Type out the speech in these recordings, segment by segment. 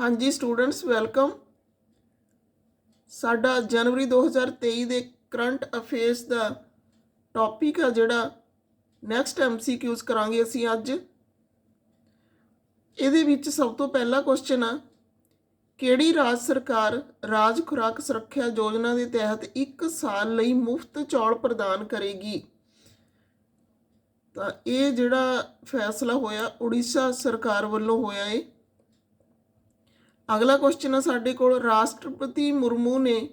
ਹਾਂਜੀ students welcome ਸਾਡਾ ਜਨਵਰੀ 2023 ਦੇ ਕਰੰਟ ਅਫੇਅਰਸ ਦਾ ਟੌਪਿਕ ਆ ਜਿਹੜਾ ਨੈਕਸਟ ਐਮਸੀਕਿਊਜ਼ ਕਰਾਂਗੇ ਅਸੀਂ ਅੱਜ। ਇਹਦੇ ਵਿੱਚ ਸਭ ਤੋਂ ਪਹਿਲਾ ਕੁਐਸਚਨ ਆ, ਕਿਹੜੀ ਰਾਜ ਸਰਕਾਰ ਰਾਜ ਖੁਰਾਕ ਸੁਰੱਖਿਆ ਯੋਜਨਾ ਦੇ ਤਹਿਤ 1 ਸਾਲ ਲਈ ਮੁਫਤ ਚੌਲ ਪ੍ਰਦਾਨ ਕਰੇਗੀ? ਤਾਂ ਇਹ ਜਿਹੜਾ ਫੈਸਲਾ ਹੋਇਆ, ਉੜੀਸਾ ਸਰਕਾਰ ਵੱਲੋਂ ਹੋਇਆ ਏ। ਅਗਲਾ ਕੁਐਸਚਨ ਆ ਸਾਡੇ ਕੋਲ। ਰਾਸ਼ਟਰਪਤੀ ਮੁਰਮੂ ਨੇ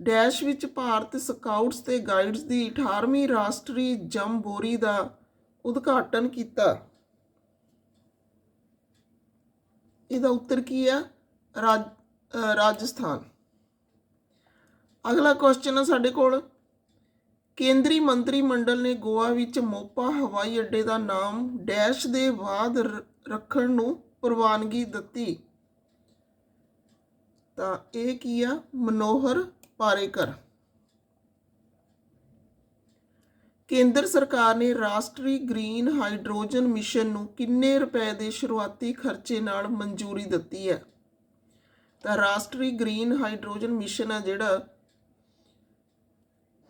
ਡੈਸ਼ ਵਿੱਚ ਭਾਰਤ ਸਕਾਊਟਸ ਤੇ ਗਾਈਡਸ ਦੀ 18ਵੀਂ ਰਾਸ਼ਟਰੀ ਜੰਬੋਰੀ ਦਾ ਉਦਘਾਟਨ ਕੀਤਾ। ਇਹਦਾ ਉੱਤਰ ਕੀ ਹੈ ਰਾਜ ਰਾਜਸਥਾਨ। ਅਗਲਾ ਕੁਐਸਚਨ ਆ ਸਾਡੇ ਕੋਲ। ਕੇਂਦਰੀ ਮੰਤਰੀ ਮੰਡਲ ਨੇ ਗੋਆ ਵਿੱਚ ਮੋਪਾ ਹਵਾਈ ਅੱਡੇ ਦਾ ਨਾਮ ਡੈਸ਼ ਦੇ ਬਾਅਦ ਰ- ਰੱਖਣ ਨੂੰ ਪ੍ਰਵਾਨਗੀ ਦਿੱਤੀ। ਤਾਂ ਇਹ ਕੀ ਆ? ਮਨੋਹਰ ਪਾਰੇਕਰ। ਕੇਂਦਰ ਸਰਕਾਰ ਨੇ ਰਾਸ਼ਟਰੀ ਗ੍ਰੀਨ ਹਾਈਡਰੋਜਨ ਮਿਸ਼ਨ ਨੂੰ ਕਿੰਨੇ ਰੁਪਏ ਦੇ ਸ਼ੁਰੂਆਤੀ ਖਰਚੇ ਨਾਲ ਮਨਜ਼ੂਰੀ ਦਿੱਤੀ ਹੈ? ਤਾਂ ਰਾਸ਼ਟਰੀ ਗ੍ਰੀਨ ਹਾਈਡਰੋਜਨ ਮਿਸ਼ਨ ਆ ਜਿਹੜਾ,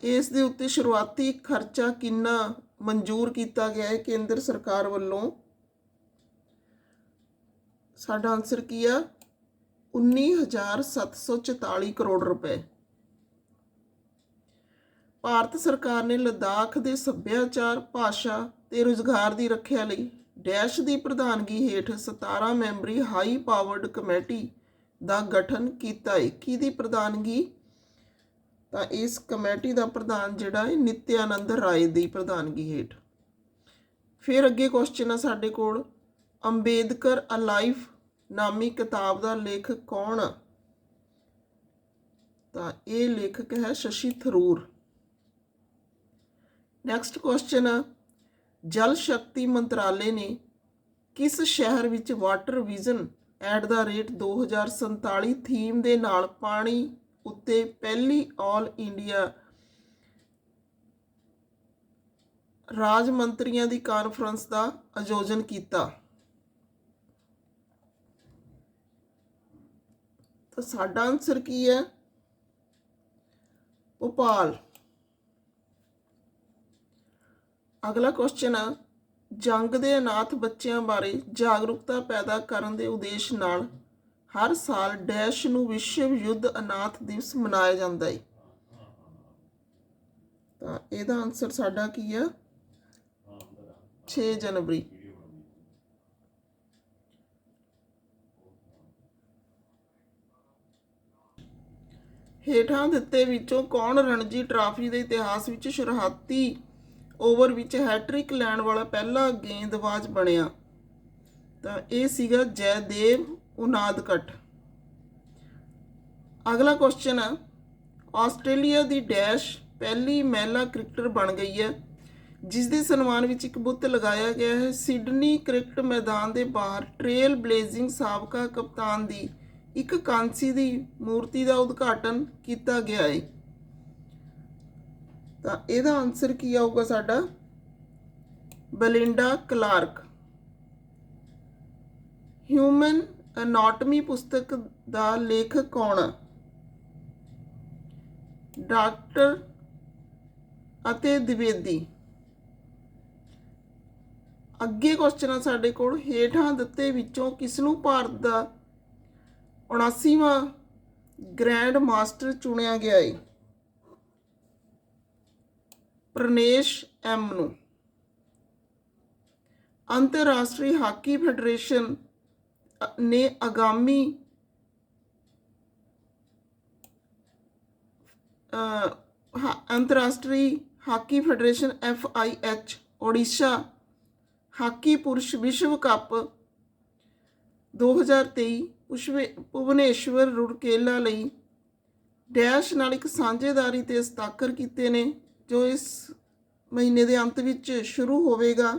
ਇਸ ਦੇ ਉੱਤੇ ਸ਼ੁਰੂਆਤੀ ਖਰਚਾ ਕਿੰਨਾ ਮਨਜ਼ੂਰ ਕੀਤਾ ਗਿਆ ਹੈ ਕੇਂਦਰ ਸਰਕਾਰ ਵੱਲੋਂ? ਸਾਡਾ ਆਨਸਰ ਕੀ ਆ? 19744 ਕਰੋੜ ਰੁਪਏ। ਭਾਰਤ ਸਰਕਾਰ ਨੇ ਲਦਾਖ ਦੇ ਸੱਭਿਆਚਾਰ, ਭਾਸ਼ਾ ਤੇ ਰੁਜ਼ਗਾਰ ਦੀ ਰੱਖਿਆ ਲਈ ਡੈਸ਼ ਦੀ ਪ੍ਰਧਾਨਗੀ ਹੇਠ 17 ਮੈਂਬਰੀ ਹਾਈ ਪਾਵਰਡ ਕਮੇਟੀ ਦਾ ਗਠਨ ਕੀਤਾ। ਹੈ ਕਿਹਦੀ ਪ੍ਰਧਾਨਗੀ, ਤਾਂ ਇਸ ਕਮੇਟੀ ਦਾ ਪ੍ਰਧਾਨ ਜਿਹੜਾ ਹੈ ਨਿਤਿਆਨੰਦ ਰਾਏ ਦੀ ਪ੍ਰਧਾਨਗੀ ਹੇਠ। ਫਿਰ ਅੱਗੇ ਕੁਐਸਚਨ ਆ ਸਾਡੇ ਕੋਲ, ਅੰਬੇਦਕਰ ਅਲਾਈਫ ਨਾਮੀ ਕਿਤਾਬ ਦਾ ਲੇਖਕ ਕੌਣ ਆ? ਤਾਂ ਇਹ ਲੇਖਕ ਹੈ ਸ਼ਸ਼ੀ ਥਰੂਰ। ਨੈਕਸਟ ਕੁਐਸਚਨ ਜਲ ਸ਼ਕਤੀ ਮੰਤਰਾਲੇ ਨੇ ਕਿਸ ਸ਼ਹਿਰ ਵਿੱਚ water vision at the rate 2047 theme ਦੇ ਨਾਲ ਪਾਣੀ ਉੱਤੇ ਪਹਿਲੀ ਆਲ ਇੰਡੀਆ ਰਾਜ ਮੰਤਰੀਆਂ ਦੀ ਕਾਨਫਰੰਸ ਦਾ ਆਯੋਜਨ ਕੀਤਾ? ਤਾਂ ਸਾਡਾ ਆਨਸਰ ਕੀ ਹੈ? ਭੋਪਾਲ। ਅਗਲਾ ਕੁਐਸਚਨ ਆ, ਜੰਗ ਦੇ ਅਨਾਥ ਬੱਚਿਆਂ ਬਾਰੇ ਜਾਗਰੂਕਤਾ ਪੈਦਾ ਕਰਨ ਦੇ ਉਦੇਸ਼ ਨਾਲ ਹਰ ਸਾਲ ਡੈਸ਼ ਨੂੰ ਵਿਸ਼ਵ ਯੁੱਧ ਅਨਾਥ ਦਿਵਸ ਮਨਾਇਆ ਜਾਂਦਾ ਹੈ ਤਾਂ ਇਹਦਾ ਆਨਸਰ ਸਾਡਾ ਕੀ ਆ? 6 ਜਨਵਰੀ। ਹੇਠਾਂ ਦਿੱਤੇ ਵਿੱਚੋਂ ਕੌਣ ਰਣਜੀ ਟਰਾਫੀ ਦੇ ਇਤਿਹਾਸ ਵਿੱਚ ਸ਼ੁਰੂਆਤੀ ਓਵਰ ਵਿੱਚ ਹੈਟ੍ਰਿਕ ਲੈਣ ਵਾਲਾ ਪਹਿਲਾ ਗੇਂਦਬਾਜ਼ ਬਣਿਆ? ਤਾਂ ਇਹ ਸੀਗਾ ਜੈਦੇਵ ਉਨਾਦਕਟ। ਅਗਲਾ ਕੁਐਸਚਨ ਹੈ ਆਸਟ੍ਰੇਲੀਆ ਦੀ ਡੈਸ਼ ਪਹਿਲੀ ਮਹਿਲਾ ਕ੍ਰਿਕਟਰ ਬਣ ਗਈ ਹੈ ਜਿਸ ਦੇ ਸਨਮਾਨ ਵਿੱਚ ਇੱਕ ਬੁੱਤ ਲਗਾਇਆ ਗਿਆ ਹੈ। ਸਿਡਨੀ ਕ੍ਰਿਕਟ ਮੈਦਾਨ ਦੇ ਬਾਹਰ ਟ੍ਰੇਲ ਬਲੇਜ਼ਿੰਗ ਸਾਬਕਾ ਕਪਤਾਨ ਦੀ ਇੱਕ ਕਾਂਸੀ ਦੀ ਮੂਰਤੀ ਦਾ ਉਦਘਾਟਨ ਕੀਤਾ ਗਿਆ ਹੈ ਤਾਂ ਇਹਦਾ ਆਨਸਰ ਕੀ ਆਊਗਾ ਸਾਡਾ? ਬਲਿੰਡਾ ਕਲਾਰਕ। ਹਿਊਮਨ ਐਨਾਟਮੀ ਪੁਸਤਕ ਦਾ ਲੇਖਕ ਕੌਣ ਹੈ ਡਾਕਟਰ ਅਤੇ ਦਿਵੇਦੀ। ਅੱਗੇ ਕੁਐਸਚਨ ਆ ਸਾਡੇ ਕੋਲ ਹੇਠਾਂ ਦਿੱਤੇ ਵਿੱਚੋਂ ਕਿਸ ਨੂੰ ਭਾਰਤ ਦਾ 79ਵਾਂ ਗ੍ਰੈਂਡ ਮਾਸਟਰ ਚੁਣਿਆ ਗਿਆ ਹੈ ਪ੍ਰਨੇਸ਼ ਐਮ ਨੂੰ। ਅੰਤਰਰਾਸ਼ਟਰੀ ਹਾਕੀ ਫੈਡਰੇਸ਼ਨ ਨੇ ਆਗਾਮੀ ਹਾ- ਅੰਤਰਰਾਸ਼ਟਰੀ hockey federation F I H Odisha, hockey ਪੁਰਸ਼ ਵਿਸ਼ਵ ਕੱਪ 2023 ਪੁਸ਼ਵੇ ਭੁਵਨੇਸ਼ਵਰ ਰੁੜਕੇਲਾ ਲਈ। ਡੈਸ਼ ਨਾਲ ਇੱਕ ਸਾਂਝੇਦਾਰੀ ਤੇ ਹਸਤਾਖਰ ਕੀਤੇ ਨੇ, ਜੋ ਇਸ ਮਹੀਨੇ ਦੇ ਅੰਤ ਵਿੱਚ ਸ਼ੁਰੂ ਹੋਵੇਗਾ।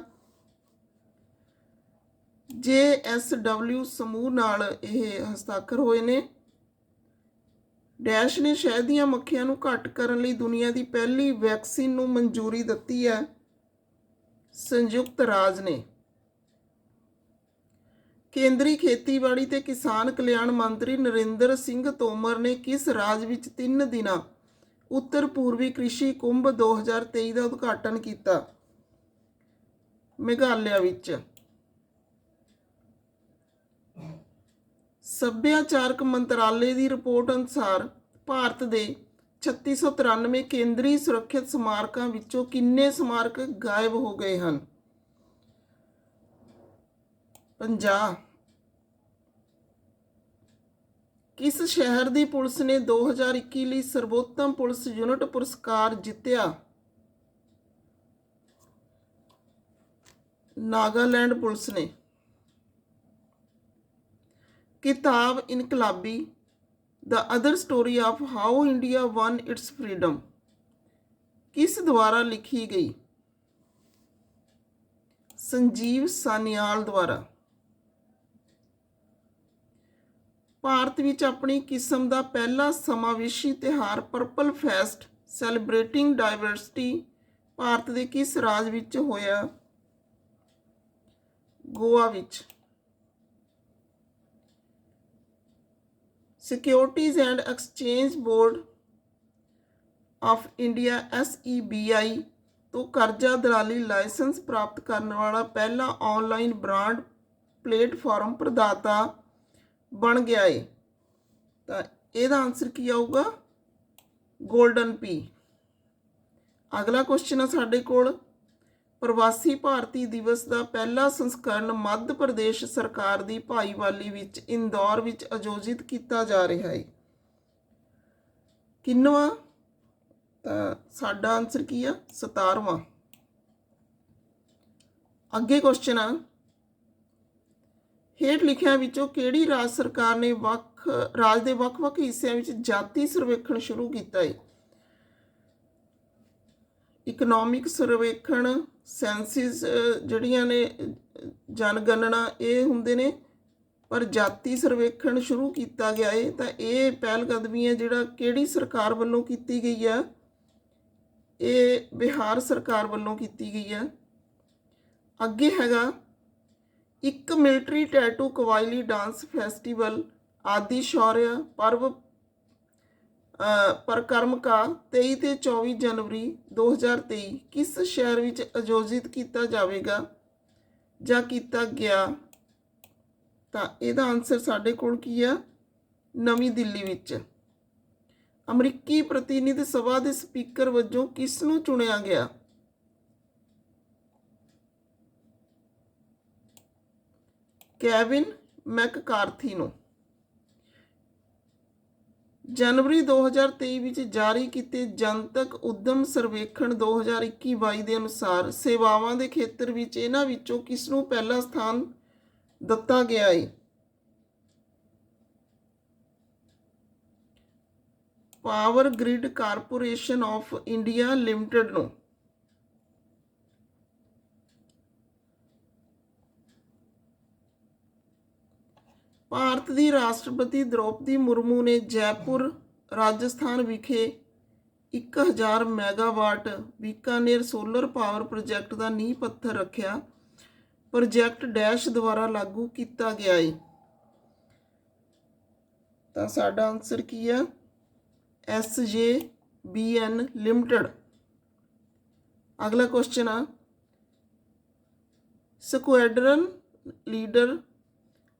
ਜੇ ਐਸ ਡਬਲਿਊ ਸਮੂਹ ਨਾਲ ਇਹ ਹਸਤਾਖਰ ਹੋਏ ਨੇ। ਡੈਸ਼ ਨੇ ਸ਼ਹਿਦ ਦੀਆਂ ਮੱਖੀਆਂ ਨੂੰ ਘੱਟ ਕਰਨ ਲਈ ਦੁਨੀਆ ਦੀ ਪਹਿਲੀ ਵੈਕਸੀਨ ਨੂੰ ਮਨਜ਼ੂਰੀ ਦਿੱਤੀ ਹੈ। ਸੰਯੁਕਤ ਰਾਜ ਨੇ। ਕੇਂਦਰੀ ਖੇਤੀਬਾੜੀ ਤੇ ਕਿਸਾਨ ਕਲਿਆਣ ਮੰਤਰੀ ਨਰਿੰਦਰ ਸਿੰਘ ਤੋਮਰ ਨੇ ਕਿਸ ਰਾਜ ਵਿੱਚ 3 ਦਿਨਾਂ ਉੱਤਰ ਪੂਰਬੀ ਕ੍ਰਿਸ਼ੀ ਕੁੰਭ 2023 ਦਾ ਉਦਘਾਟਨ ਕੀਤਾ? ਮੇਘਾਲਿਆ ਵਿੱਚ। ਸੱਭਿਆਚਾਰਕ ਮੰਤਰਾਲੇ ਦੀ ਰਿਪੋਰਟ ਅਨੁਸਾਰ ਭਾਰਤ ਦੇ 3693 ਕੇਂਦਰੀ ਸੁਰੱਖਿਅਤ ਸਮਾਰਕਾਂ ਵਿੱਚੋਂ ਕਿੰਨੇ ਸਮਾਰਕ ਗਾਇਬ ਹੋ ਗਏ ਹਨ? 50 ਕਿਸ ਸ਼ਹਿਰ ਦੀ ਪੁਲਿਸ ਨੇ 2021 ਲਈ ਸਰਵੋਤਮ ਪੁਲਿਸ ਯੂਨਿਟ ਪੁਰਸਕਾਰ ਜਿੱਤਿਆ? ਨਾਗਾਲੈਂਡ ਪੁਲਿਸ ਨੇ। ਕਿਤਾਬ Inquilabi, the other story of how India won its freedom ਕਿਸ ਦੁਆਰਾ ਲਿਖੀ ਗਈ? ਸੰਜੀਵ ਸਾਨਿਆਲ ਦੁਆਰਾ। ਭਾਰਤ ਵਿੱਚ ਆਪਣੀ ਕਿਸਮ ਦਾ ਪਹਿਲਾ ਸਮਾਵੇਸ਼ੀ ਤਿਉਹਾਰ purple fest celebrating diversity Bharat ਦੇ ਕਿਸ ਰਾਜ ਵਿੱਚ ਹੋਇਆ? ਗੋਆ ਵਿੱਚ। Securities and exchange board of India SEBI ਤੋਂ ਕਰਜ਼ਾ ਦਲਾਲੀ ਲਾਇਸੈਂਸ ਪ੍ਰਾਪਤ ਕਰਨ ਵਾਲਾ ਪਹਿਲਾ ਆਨਲਾਈਨ ਬ੍ਰਾਂਡ ਪਲੇਟਫਾਰਮ ਪ੍ਰਦਾਤਾ ਬਣ ਗਿਆ ਏ। ਤਾਂ ਇਹਦਾ ਆਨਸਰ ਕੀ ਆਊਗਾ? 골ਡਨ ਪੀ ਅਗਲਾ ਕੁਐਸਚਨ ਆ ਸਾਡੇ ਕੋਲ। ਪ੍ਰਵਾਸੀ ਭਾਰਤੀ ਦਿਵਸ ਦਾ ਪਹਿਲਾ ਸੰਸਕਰਣ ਮੱਧ ਪ੍ਰਦੇਸ਼ ਸਰਕਾਰ ਦੀ ਭਾਈਵਾਲੀ ਵਿੱਚ ਇੰਦੌਰ ਵਿੱਚ ਆਯੋਜਿਤ ਕੀਤਾ ਜਾ ਰਿਹਾ ਹੈ ਕਿੰਨਵਾਂ? ਤਾਂ ਸਾਡਾ ਆਨਸਰ ਕੀ ਆ? 17ਵਾਂ ਅੱਗੇ ਕੁਐਸਚਨ ਆ। ਹੇਠ ਲਿਖਿਆਂ ਵਿੱਚੋਂ ਕਿਹੜੀ ਰਾਜ ਸਰਕਾਰ ਨੇ ਵੱਖ, ਰਾਜ ਦੇ ਵੱਖ-ਵੱਖ ਹਿੱਸਿਆਂ ਵਿੱਚ ਜਾਤੀ ਸਰਵੇਖਣ ਸ਼ੁਰੂ ਕੀਤਾ ਹੈ ਇਕਨੋਮਿਕ ਸਰਵੇਖਣ ਸੈਂਸਿਸ ਜਿਹੜੀਆਂ ਨੇ, ਜਨਗਣਨਾ, ਇਹ ਹੁੰਦੇ ਨੇ। ਪਰ ਜਾਤੀ ਸਰਵੇਖਣ ਸ਼ੁਰੂ ਕੀਤਾ ਗਿਆ ਹੈ ਤਾਂ ਇਹ ਪਹਿਲ ਕਦਮੀ ਹੈ ਜਿਹੜਾ ਕਿਹੜੀ ਸਰਕਾਰ ਵੱਲੋਂ ਕੀਤੀ ਗਈ ਹੈ ਇਹ ਬਿਹਾਰ ਸਰਕਾਰ ਵੱਲੋਂ ਕੀਤੀ ਗਈ ਹੈ ਅੱਗੇ ਹੈਗਾ ਇੱਕ ਮਿਲਟਰੀ ਟੈਟੂ ਕਵਾਇਲੀ ਡਾਂਸ ਫੈਸਟੀਵਲ ਆਦਿ ਸ਼ੌਰਯ ਪਰਵ ਅ, ਪਰਕਰਮ ਕਾ 23 ਤੇ 24 ਜਨਵਰੀ 2023 ਕਿਸ ਸ਼ਹਿਰ ਵਿੱਚ ਆਯੋਜਿਤ ਕੀਤਾ ਜਾਵੇਗਾ ਜਾਂ ਕੀਤਾ ਗਿਆ? ਤਾਂ ਇਹਦਾ ਆਨਸਰ ਸਾਡੇ ਕੋਲ ਕੀ ਆ? ਨਵੀਂ ਦਿੱਲੀ ਵਿੱਚ। ਅਮਰੀਕੀ ਪ੍ਰਤੀਨਿਧ ਸਭਾ ਦੇ ਸਪੀਕਰ ਵਜੋਂ ਕਿਸ ਨੂੰ ਚੁਣਿਆ ਗਿਆ? ਕੈਵਿਨ ਮੈਕਕਾਰਥੀ ਨੂੰ ਜਨਵਰੀ 2023 ਵਿੱਚ ਜਾਰੀ ਕੀਤੇ ਜਨਤਕ ਉਦਮ ਸਰਵੇਖਣ 2021-22 ਦੇ ਅਨੁਸਾਰ ਸੇਵਾਵਾਂ ਦੇ ਖੇਤਰ ਵਿੱਚ ਇਹਨਾਂ ਵਿੱਚੋਂ ਕਿਸ ਨੂੰ ਪਹਿਲਾ ਸਥਾਨ ਦਿੱਤਾ ਗਿਆ ਹੈ power grid corporation of India limited ਨੂੰ ਭਾਰਤ ਦੀ ਰਾਸ਼ਟਰਪਤੀ ਦ੍ਰੋਪਦੀ ਮੁਰਮੂ ਨੇ ਜੈਪੁਰ, ਰਾਜਸਥਾਨ ਵਿਖੇ 1000 megawatt Bikaner solar power project ਦਾ ਨੀਂਹ ਪੱਥਰ ਰੱਖਿਆ। ਪ੍ਰੋਜੈਕਟ ਡੈਸ਼ ਦੁਆਰਾ ਲਾਗੂ ਕੀਤਾ ਗਿਆ ਹੈ ਤਾਂ ਸਾਡਾ ਆਨਸਰ ਕੀ ਆ? S J B N limited. ਅਗਲਾ ਕੁਐਸਚਨ ਆ। ਸਕੁਐਡਰਨ ਲੀਡਰ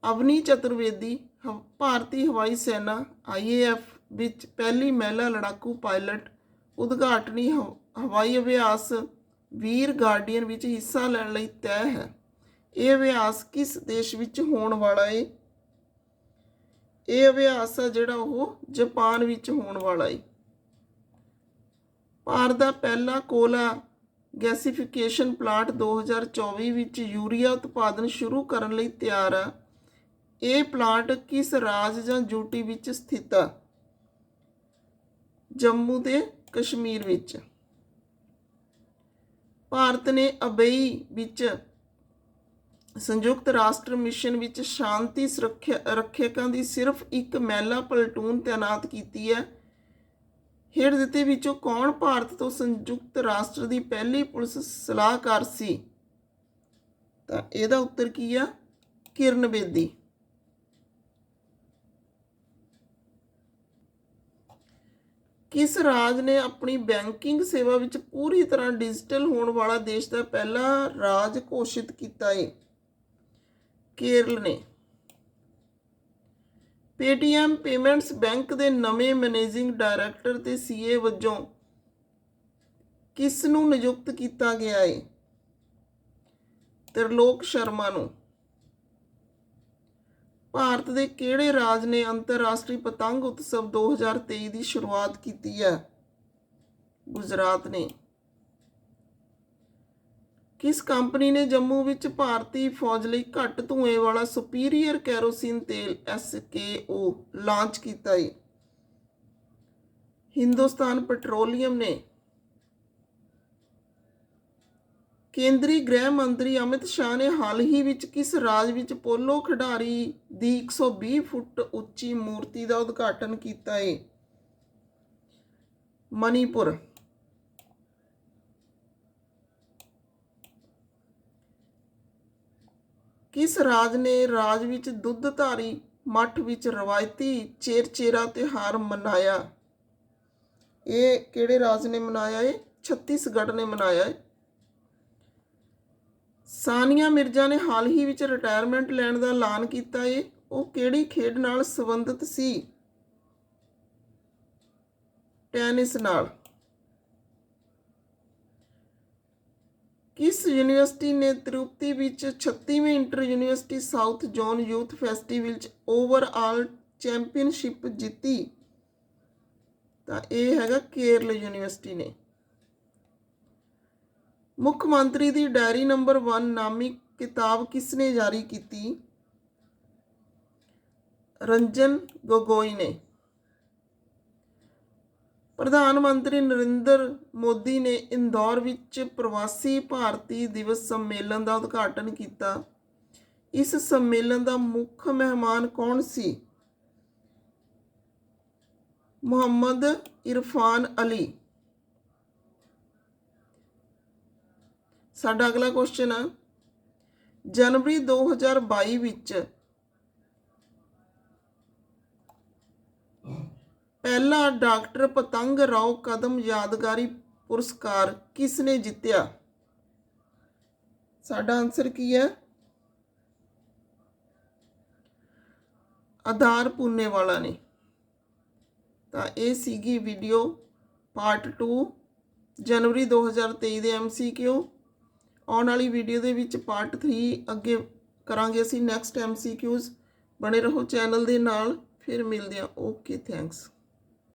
ਅਵਨੀ ਚਤੁਰਵੇਦੀ ਹਵ- ਭਾਰਤੀ ਹਵਾਈ ਸੈਨਾ ਆਈਏਐਫ ਵਿੱਚ ਪਹਿਲੀ ਮਹਿਲਾ ਲੜਾਕੂ ਪਾਇਲਟ, ਉਦਘਾਟਨੀ ਹਵ- ਹਵਾਈ ਅਭਿਆਸ, ਵੀਰ ਗਾਰਡੀਅਨ ਵਿੱਚ ਹਿੱਸਾ ਲੈਣ ਲਈ ਤੈਅ ਹੈ। ਇਹ ਅਭਿਆਸ ਕਿਸ ਦੇਸ਼ ਵਿੱਚ ਹੋਣ ਵਾਲਾ ਹੈ ਇਹ ਅਭਿਆਸ ਆ ਜਿਹੜਾ ਉਹ ਜਾਪਾਨ ਵਿੱਚ ਹੋਣ ਵਾਲਾ ਹੈ ਭਾਰਤ ਦਾ ਪਹਿਲਾ ਕੋਲਾ ਗੈਸੀਫਿਕੇਸ਼ਨ ਪਲਾਂਟ 2024 ਵਿੱਚ ਯੂਰੀਆ ਉਤਪਾਦਨ ਸ਼ੁਰੂ ਕਰਨ ਲਈ ਤਿਆਰ ਆ। ਇਹ ਪਲਾਂਟ ਕਿਸ ਰਾਜ ਜਾਂ ਯੂਟੀ ਵਿੱਚ ਸਥਿਤ ਆ? ਜੰਮੂ ਤੇ ਕਸ਼ਮੀਰ ਵਿੱਚ। ਭਾਰਤ ਨੇ ਅਬਈ ਵਿੱਚ ਸੰਯੁਕਤ ਰਾਸ਼ਟਰ ਮਿਸ਼ਨ ਵਿੱਚ ਸ਼ਾਂਤੀ ਸੁਰੱਖਿਆ, ਰੱਖਿਅਕਾਂ ਦੀ ਸਿਰਫ ਇੱਕ ਮਹਿਲਾ ਪਲਟੂਨ ਤਾਇਨਾਤ ਕੀਤੀ ਹੈ। ਹੇਠ ਦਿੱਤੇ ਵਿੱਚੋਂ ਕੌਣ ਭਾਰਤ ਤੋਂ ਸੰਯੁਕਤ ਰਾਸ਼ਟਰ ਦੀ ਪਹਿਲੀ ਪੁਲਿਸ ਸਲਾਹਕਾਰ ਸੀ? ਤਾਂ ਇਹਦਾ ਉੱਤਰ ਕੀ ਆ? ਕਿਰਨ ਬੇਦੀ। ਕਿਸ ਰਾਜ ਨੇ ਆਪਣੀ ਬੈਂਕਿੰਗ ਸੇਵਾ ਵਿੱਚ ਪੂਰੀ ਤਰ੍ਹਾਂ ਡਿਜੀਟਲ ਹੋਣ ਵਾਲਾ ਦੇਸ਼ ਦਾ ਪਹਿਲਾ ਰਾਜ ਘੋਸ਼ਿਤ ਕੀਤਾ ਹੈ ਕੇਰਲ ਨੇ। ਪੇਟੀਐਮ ਪੇਮੈਂਟਸ ਬੈਂਕ ਦੇ ਨਵੇਂ ਮੈਨੇਜਿੰਗ ਡਾਇਰੈਕਟਰ ਤੇ ਸੀਏ ਵਜੋਂ ਕਿਸ ਨੂੰ ਨਿਯੁਕਤ ਕੀਤਾ ਗਿਆ ਹੈ ਤ੍ਰਿਲੋਕ ਸ਼ਰਮਾ ਨੂੰ। ਭਾਰਤ ਦੇ ਕਿਹੜੇ ਰਾਜ ਨੇ ਅੰਤਰਰਾਸ਼ਟਰੀ ਪਤੰਗ ਉਤਸਵ 2023 ਦੀ ਸ਼ੁਰੂਆਤ ਕੀਤੀ ਹੈ? ਗੁਜਰਾਤ ਨੇ। ਕਿਸ ਕੰਪਨੀ ਨੇ ਜੰਮੂ ਵਿੱਚ ਭਾਰਤੀ ਫੌਜ ਲਈ ਘੱਟ ਧੂਏ ਵਾਲਾ ਸੁਪੀਰੀਅਰ ਕੈਰੋਸਿਨ ਤੇਲ SKO ਲਾਂਚ ਕੀਤਾ ਹੈ? ਹਿੰਦੁਸਤਾਨ ਪੈਟਰੋਲੀਅਮ ਨੇ। ਕੇਂਦਰੀ ਗ੍ਰਹਿ ਮੰਤਰੀ ਅਮਿਤ ਸ਼ਾਹ ਨੇ ਹਾਲ ਹੀ ਵਿੱਚ ਕਿਸ ਰਾਜ ਵਿੱਚ ਪੋਲੋ ਖਿਡਾਰੀ ਦੀ 120 ਫੁੱਟ ਉੱਚੀ ਮੂਰਤੀ ਦਾ ਉਦਘਾਟਨ ਕੀਤਾ ਹੈ ਮਨੀਪੁਰ। ਕਿਸ ਰਾਜ ਨੇ ਰਾਜ ਵਿੱਚ ਦੁੱਧਧਾਰੀ ਮੱਠ ਵਿੱਚ ਰਵਾਇਤੀ ਚੇਰਚੇਰਾ ਤਿਉਹਾਰ ਮਨਾਇਆ? ਇਹ ਕਿਹੜੇ ਰਾਜ ਨੇ ਮਨਾਇਆ ਹੈ ਛੱਤੀਸਗੜ੍ਹ ਨੇ ਮਨਾਇਆ ਹੈ ਸਾਨੀਆ ਮਿਰਜ਼ਾ ਨੇ ਹਾਲ ਹੀ ਵਿੱਚ ਰਿਟਾਇਰਮੈਂਟ ਲੈਣ ਦਾ ਐਲਾਨ ਕੀਤਾ ਏ। ਉਹ ਕਿਹੜੀ ਖੇਡ ਨਾਲ ਸੰਬੰਧਿਤ ਸੀ? ਟੈਨਿਸ ਨਾਲ। ਕਿਸ ਯੂਨੀਵਰਸਿਟੀ ਨੇ ਤਿਰੂਪਤੀ ਵਿੱਚ 36ਵੀਂ inter university south zone youth festival ਚ ਓਵਰਆਲ ਚੈਂਪੀਅਨਸ਼ਿਪ ਜਿੱਤੀ? ਤਾਂ ਇਹ ਹੈਗਾ ਕੇਰਲ ਯੂਨੀਵਰਸਿਟੀ ਨੇ। ਮੁੱਖ ਮੰਤਰੀ ਦੀ ਡਾਇਰੀ ਨੰਬਰ 1 ਨਾਮੀ ਕਿਤਾਬ ਕਿਸ ਨੇ ਜਾਰੀ ਕੀਤੀ? ਰੰਜਨ ਗੋਗੋਈ ਨੇ। ਪ੍ਰਧਾਨ ਮੰਤਰੀ ਨਰਿੰਦਰ ਮੋਦੀ ਨੇ ਇੰਦੌਰ ਵਿੱਚ ਪ੍ਰਵਾਸੀ ਭਾਰਤੀ ਦਿਵਸ ਸੰਮੇਲਨ ਦਾ ਉਦਘਾਟਨ ਕੀਤਾ। ਇਸ ਸੰਮੇਲਨ ਦਾ ਮੁੱਖ ਮਹਿਮਾਨ ਕੌਣ ਸੀ? ਮੁਹੰਮਦ ਇਰਫਾਨ ਅਲੀ। ਸਾਡਾ ਅਗਲਾ ਕੁਐਸਚਨ ਹੈ ਜਨਵਰੀ 2022 ਵਿੱਚ ਪਹਿਲਾ ਡਾਕਟਰ ਪਤੰਗ ਰਾਓ ਕਦਮ ਯਾਦਗਾਰੀ ਪੁਰਸਕਾਰ ਕਿਸ ਨੇ ਜਿੱਤਿਆ? ਸਾਡਾ ਆਨਸਰ ਕੀ ਹੈ? ਆਧਾਰ ਪੁੰਨੇ ਵਾਲਾ ਨੇ। ਤਾਂ ਇਹ ਸੀਗੀ ਵੀਡੀਓ ਪਾਰਟ 2 ਜਨਵਰੀ 2023 ਦੇ ਐਮਸੀਕਿਊ ਆਉਣ ਵਾਲੀ ਵੀਡੀਓ ਦੇ ਵਿੱਚ ਪਾਰਟ 3 ਅੱਗੇ ਕਰਾਂਗੇ ਅਸੀਂ ਨੈਕਸਟ ਐਮਸੀਕਿਊਜ਼ ਬਣੇ ਰਹੋ ਚੈਨਲ ਦੇ ਨਾਲ, ਫਿਰ ਮਿਲਦੇ ਹਾਂ। Okay thanks